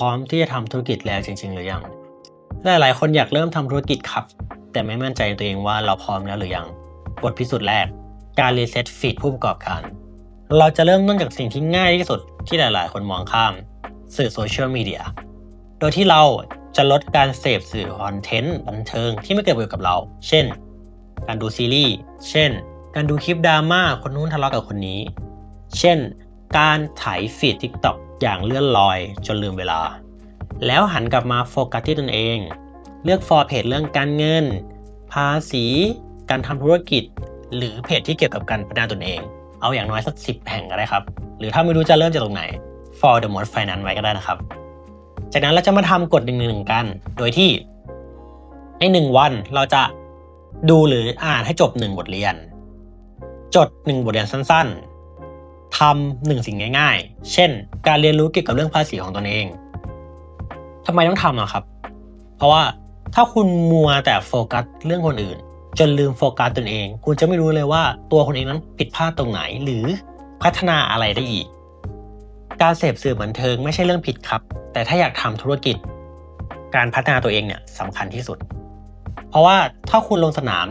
ร้อมที่จะทำธุรกิจแล้วจริง ๆ หรือยัง หลายๆ คนอยากเริ่มทำธุรกิจครับ แต่ไม่มั่นใจในตัวเองว่าเราพร้อมแล้วหรือยัง บทพิสูจน์แรก การรีเซ็ตฟีดผู้ประกอบการ เราจะเริ่มต้นจากสิ่งที่ง่ายที่สุดที่หลาย ๆ คนมองข้าม สื่อโซเชียลมีเดีย โดยที่เราจะลดการเสพสื่อคอนเทนต์บันเทิงที่ไม่เกิดประโยชน์กับเรา เช่น การดูซีรีส์ เช่น การดูคลิปดราม่าคนนู้นทะเลาะกับคนนี้ เช่น การถ่ายฟีด TikTok อ อย่างเลื่อนลอยจนลืมเวลา แล้วหันกลับมาโฟกัสที่ตนเอง เลือกฟอร์เพจเรื่องการเงิน ภาษี การทำธุรกิจ หรือเพจที่เกี่ยวกับการพัฒนาตนเอง เอาอย่างน้อยสักสิบแห่งก็ได้ครับ หรือถ้าไม่รู้จะเริ่มจากตรงไหน for the most finance ไว้ก็ได้นะครับ จากนั้นเราจะมาทำกฎหนึ่งหนึ่งกัน โดยที่ในหนึ่งวันเราจะดูหรืออ่านให้จบหนึ่งบทเรียน จดหนึ่งบทเรียนสั้นๆ ทำหนึ่งสิ่งง่าย ๆ เช่น การเรียนรู้เกี่ยวกับเรื่องภาษีของตนเองทำไมต้องทำอะครับ เพราะว่าถ้าคุณมัวแต่โฟกัสเรื่องคนอื่น จนลืมโฟกัสตนเอง คุณจะไม่รู้เลยว่าตัวคนเองนั้นผิดพลาดตรงไหนหรือพัฒนาอะไรได้อีก การเสพสื่อบันเทิงไม่ใช่เรื่องผิดครับ แต่ถ้าอยากทำธุรกิจ การพัฒนาตัวเองเนี่ยสำคัญที่สุด เพราะว่าถ้าคุณลงสนาม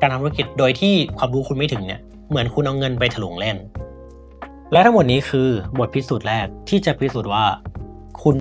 การทำธุรกิจโดยที่ความรู้คุณไม่ถึงเนี่ยเหมือนคุณเอาเงินไปถลุงเล่น และทั้งหมดนี้คือบทพิสูจน์แรกที่จะพิสูจน์ว่า คุณ